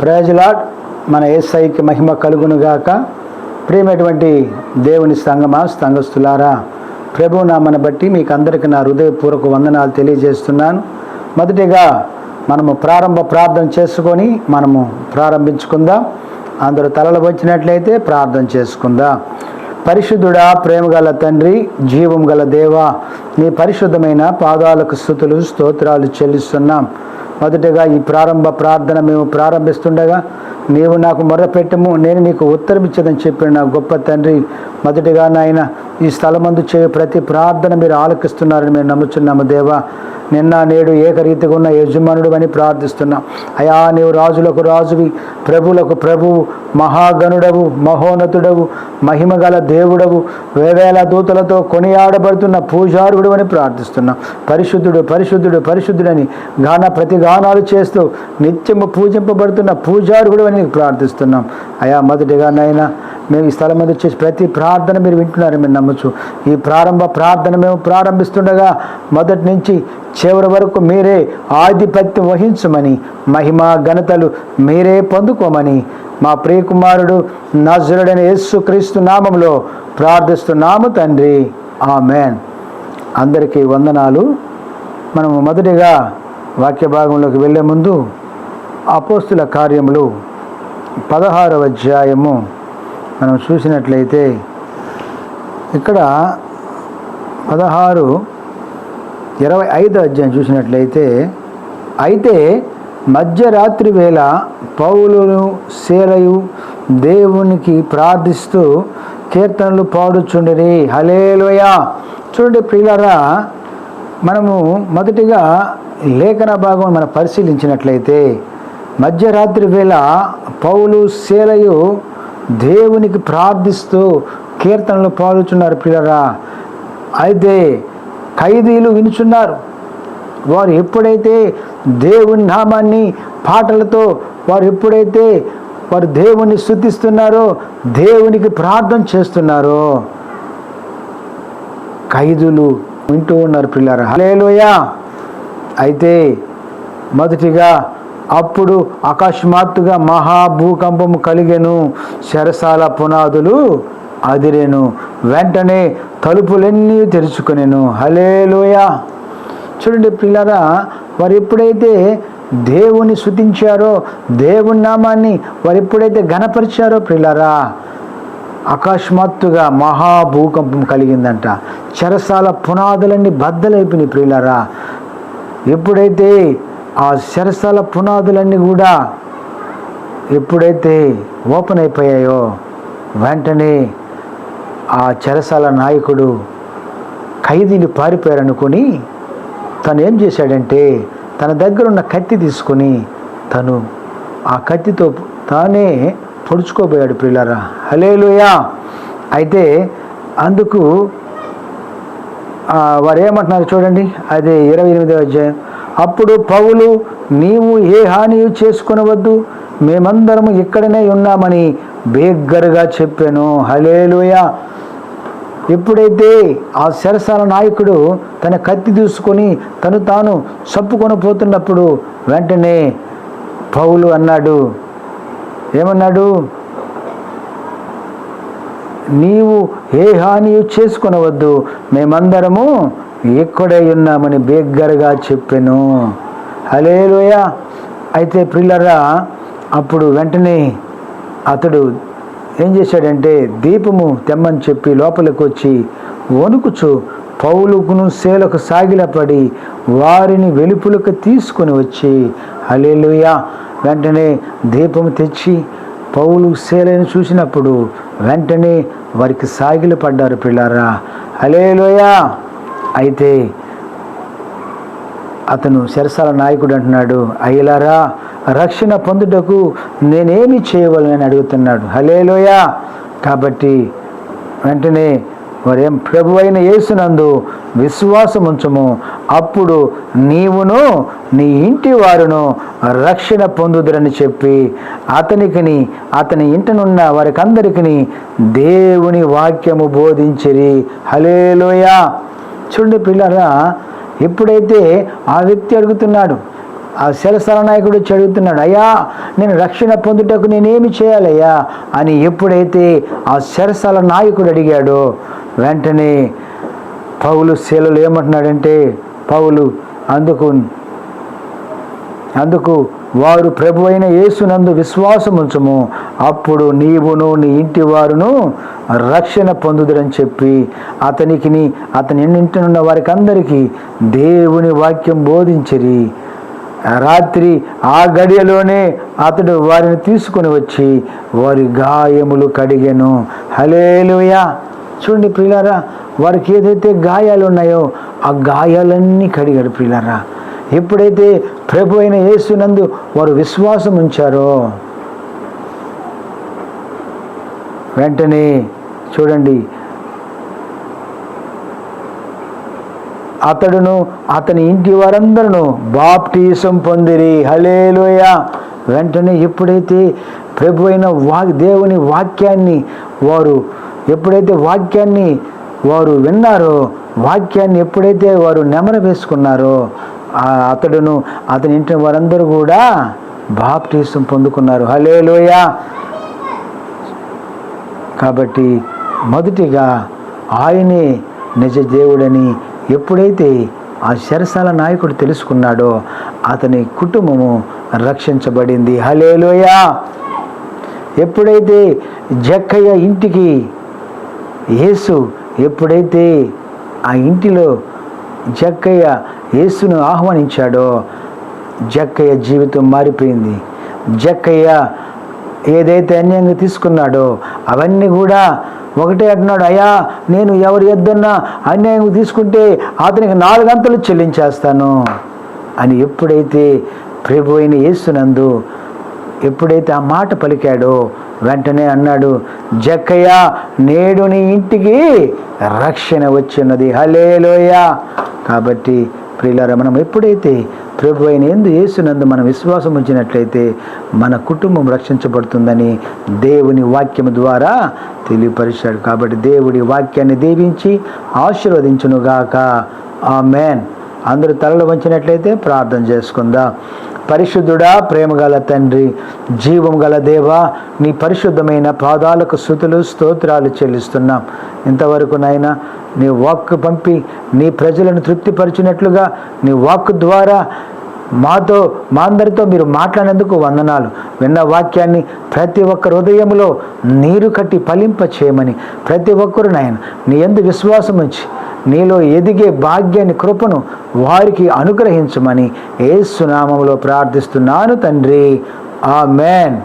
ప్రయోజలాడ్ మన ఏసైకి మహిమ కలుగునుగాక. ప్రియమైనటువంటి దేవుని సంగమా సంఘస్థులారా. ప్రభు నామను బట్టి మీకు అందరికీ నా హృదయపూర్వక వందనాలు తెలియజేస్తున్నాను. మొదటిగా మనము ప్రారంభ ప్రార్థన చేసుకొని మనము ప్రారంభించుకుందాం. అందరూ తలలు వచ్చినట్లయితే ప్రార్థన చేసుకుందాం. పరిశుద్ధుడా ప్రేమగల తండ్రి జీవం గల దేవా నీ పరిశుద్ధమైన పాదాలకు స్థుతులు స్తోత్రాలు చెల్లిస్తున్నాం. మొదటగా ఈ ప్రారంభ ప్రార్థన మేము ప్రారంభిస్తుండగా నీవు నాకు మొర్రపెట్టము నేను నీకు ఉత్తరమిచ్చదని చెప్పిన నా గొప్ప తండ్రి మొదటిగా నాయన ఈ స్థలమందు చేయు ప్రతి ప్రార్థన మీరు ఆలకిస్తున్నారని మేము నమ్ముచున్నాము దేవా. నిన్న నేడు ఏకరీతిగా ఉన్న యజమానుడు అని ప్రార్థిస్తున్నాం. అయా నీవు రాజులకు రాజువి ప్రభులకు ప్రభువు మహాగణుడవు మహోన్నతుడవు మహిమగల దేవుడవు వేవేల దూతలతో కొనియాడబడుతున్న పూజారుడు అని ప్రార్థిస్తున్నాం. పరిశుద్ధుడు పరిశుద్ధుడు పరిశుద్ధుడని గాన ప్రతిగానాలు చేస్తూ నిత్యము పూజింపబడుతున్న పూజారుడు అని ప్రార్థిస్తున్నాం. అయా మొదటిగా నాయన మేము ఈ స్థలం మీద వచ్చేసి ప్రతి ప్రార్థన మీరు వింటున్నారని మేము నమ్మచ్చు ఈ ప్రారంభ ప్రార్థన మేము ప్రారంభిస్తుండగా మొదటి నుంచి చివరి వరకు మీరే ఆధిపత్యం వహించమని మహిమ ఘనతలు మీరే పొందుకోమని మా ప్రియకుమారుడు నజరుడైన యేసు క్రీస్తు నామంలో ప్రార్థిస్తున్నాము తండ్రి. ఆమెన్. అందరికీ వందనాలు. మనము మొదటిగా వాక్య భాగంలోకి వెళ్ళే ముందు అపోస్తుల కార్యములు పదహారవ అధ్యాయము. మనం చూసినట్లయితే ఇక్కడ పదహారు ఇరవై ఐదు అధ్యాయం చూసినట్లయితే అయితే మధ్యరాత్రి వేళ పౌలును శీలయు దేవునికి ప్రార్థిస్తూ కీర్తనలు పాడుచుండిరి. హలేలోయ చూడండి ప్రియులరా మనము మొదటిగా లేఖన భాగం మనం పరిశీలించినట్లయితే మధ్యరాత్రి వేళ పౌలు శీలయు దేవునికి ప్రార్థిస్తూ కీర్తనలు పాడుచున్నారు పిల్లరా అయితే ఖైదీలు వినుచున్నారు. వారు ఎప్పుడైతే దేవుని నామాన్ని పాటలతో వారు ఎప్పుడైతే వారు దేవుణ్ణి శుద్ధిస్తున్నారో దేవునికి ప్రార్థన చేస్తున్నారో ఖైదులు వింటూ ఉన్నారు పిల్లరా హలేలోయా అయితే మొదటిగా అప్పుడు అకస్మాత్తుగా మహాభూకంపము కలిగెను. శరసాల పునాదులు అదిరేను. వెంటనే తలుపులన్నీ తెరుచుకునేను. హలేలోయా చూడండి పిల్లరా వారు ఎప్పుడైతే దేవుని శుతించారో దేవుని నామాన్ని వారు ఎప్పుడైతే ఘనపరిచారో పిల్లరా అకస్మాత్తుగా మహాభూకంపం కలిగిందంట. చెరసాల పునాదులన్నీ బద్దలైపోయినాయి ప్రియులరా. ఎప్పుడైతే ఆ శరసాల పునాదులన్నీ కూడా ఎప్పుడైతే ఓపెన్ అయిపోయాయో వెంటనే ఆ చెరసాల నాయకుడు ఖైదీలు పారిపోయారనుకొని తను ఏం చేశాడంటే తన దగ్గర ఉన్న కత్తి తీసుకొని తను ఆ కత్తితో తానే పొడుచుకోబోయాడు పిల్లరా హలేలుయా అయితే అందుకు వారు ఏమంటున్నారు చూడండి అది ఇరవై ఎనిమిదో అధ్యాయం. అప్పుడు పౌలు నీవు ఏ హాని చేసుకునవద్దు? మేమందరము ఇక్కడనే ఉన్నామని బేగ్గరగా చెప్పాను. హలేలుయా ఎప్పుడైతే ఆ శరసాల నాయకుడు తన కత్తి తీసుకొని తను తాను చప్పుకొని పోతున్నప్పుడు వెంటనే పౌలు అన్నాడు ఏమన్నాడు? నీవు ఏ హాని చేసుకొనవద్దు. మేమందరము ఎక్కడే ఉన్నామని బేగ్గరగా చెప్పాను. హలేలోయ అయితే ప్రిల్లరా అప్పుడు వెంటనే అతడు ఏం చేశాడంటే దీపము తెమ్మని చెప్పి లోపలికి వచ్చి వణుకుచు. పౌలుకును సేలకు సాగిలపడి వారిని వెలుపులకు తీసుకొని వచ్చి హలేలుయ వెంటనే దీపము తెచ్చి పౌలు సేలను చూసినప్పుడు వెంటనే వారికి సాగిలపడ్డారు పిల్లారా హలేలోయ అయితే అతను శరసాల నాయకుడు అంటున్నాడు అయ్యలారా రక్షణ పొందుటకు నేనేమి చేయవలనని అడుగుతున్నాడు. హలేలోయా కాబట్టి వెంటనే మరేం ప్రభు అయిన యేసునందు విశ్వాసం ఉంచము అప్పుడు నీవును నీ ఇంటి వారును రక్షణ పొందుదురని చెప్పి అతనికిని అతని ఇంటనున్న వారికందరికిని దేవుని వాక్యము బోధించిరి. హలేలోయా చూడండి పిల్లరా ఎప్పుడైతే ఆ వ్యక్తి అడుగుతున్నాడు ఆ శిరస్థల నాయకుడు వచ్చి అడుగుతున్నాడు అయ్యా నేను రక్షణ పొందుటకు నేనేమి చేయాలయ్యా? అని ఎప్పుడైతే ఆ శిరసల నాయకుడు అడిగాడో వెంటనే పౌలు శీలలు ఏమంటున్నాడంటే పౌలు అందుకు అందుకు వారు ప్రభు అయిన యేసునందు విశ్వాసముంచము. అప్పుడు నీవును నీ ఇంటి వారును రక్షణ పొందుదరని చెప్పి అతనికి నీ అతని ఇంటినున్న వారికి అందరికీ దేవుని వాక్యం బోధించిరి. రాత్రి ఆ గడియలోనే అతడు వారిని తీసుకుని వచ్చి వారి గాయములు కడిగెను. హలేలుయా చూడండి ప్రియులారా వారికి ఏదైతే గాయాలు ఉన్నాయో ఆ గాయాలన్నీ కడిగాడు ప్రియులారా. ఎప్పుడైతే ప్రభు అయిన యేసునందు వారు విశ్వాసం ఉంచారో వెంటనే చూడండి అతడును అతని ఇంటి వారందరూ బాప్టీసం పొందిరి. హలేలోయ వెంటనే ఎప్పుడైతే ప్రభు అయిన వా దేవుని వాక్యాన్ని వారు ఎప్పుడైతే వాక్యాన్ని వారు విన్నారో వాక్యాన్ని ఎప్పుడైతే వారు నెమర వేసుకున్నారో అతడును అతని ఇంటి వారందరూ కూడా బాప్టీసం పొందుకున్నారు. హలేలోయ కాబట్టి మొదటిగా ఆయనే నిజ దేవుడని ఎప్పుడైతే ఆ శరసాల నాయకుడు తెలుసుకున్నాడో అతని కుటుంబము రక్షించబడింది. హలేలోయ ఎప్పుడైతే జక్కయ్య ఇంటికి యేసు ఎప్పుడైతే ఆ ఇంటిలో జక్కయ్య యేసును ఆహ్వానించాడో? జక్కయ్య జీవితం మారిపోయింది. జక్కయ్య ఏదైతే అన్యంగా తీసుకున్నాడో అవన్నీ కూడా ఒకటే అంటున్నాడు అయ్యా నేను ఎవరు ఎద్దన్నా అన్యాయం తీసుకుంటే అతనికి నాలుగంతలు చెల్లించేస్తాను. అని ఎప్పుడైతే ప్రభు అయిన యేసునందు ఎప్పుడైతే ఆ మాట పలికాడో వెంటనే అన్నాడు జక్కయ్య నేడు నీ ఇంటికి రక్షణ వచ్చినది హలేలోయ కాబట్టి ప్రియులారా మనం ఎప్పుడైతే ప్రభు అయిన ఎందు యేసునందు మనం విశ్వాసం ఉంచినట్లయితే మన కుటుంబం రక్షించబడుతుందని దేవుని వాక్యం ద్వారా తెలియపరిచాడు. కాబట్టి దేవుడి వాక్యాన్ని దీవించి ఆశీర్వదించునుగాక. ఆ మేన్ అందరూ తలలు వంచినట్లయితే ప్రార్థన చేసుకుందాం. పరిశుద్ధుడా ప్రేమగల తండ్రి జీవం గల దేవా నీ పరిశుద్ధమైన పాదాలకు శృతులు స్తోత్రాలు చెల్లిస్తున్నాం. ఇంతవరకు నాయన నీ వాక్కు పంపి నీ ప్రజలను తృప్తిపరిచినట్లుగా నీ వాక్కు ద్వారా మాతో మా అందరితో మీరు మాట్లాడినందుకు వందనాలు. విన్న వాక్యాన్ని ప్రతి ఒక్క హృదయంలో నీరు కట్టి ఫలింప చేయమని ప్రతి ఒక్కరు నాయన నీ ఎందు విశ్వాసం ఉంచి నీలో ఎదిగే భాగ్యాన్ని కృపను వారికి అనుగ్రహించమని ఏసునామంలో ప్రార్థిస్తున్నాను తండ్రి. ఆ మ్యాన్